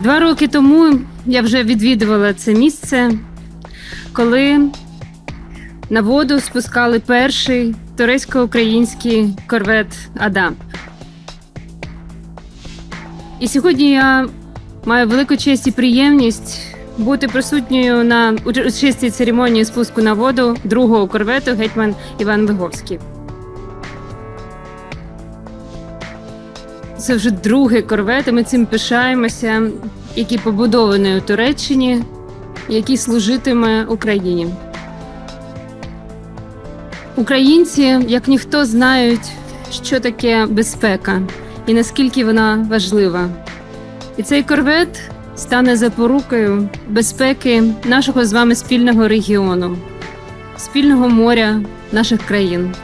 Два роки тому я вже відвідувала це місце, коли на воду спускали перший турецько-український корвет Адам. І сьогодні я маю велику честь і приємність бути присутньою на урочистій церемонії спуску на воду другого корвету гетьман Іван Виговський. Це вже другий корвет, і ми цим пишаємося, який побудований у Туреччині, який служитиме Україні. Українці, як ніхто, знають, що таке безпека і наскільки вона важлива. І цей корвет стане запорукою безпеки нашого з вами спільного регіону, спільного моря наших країн.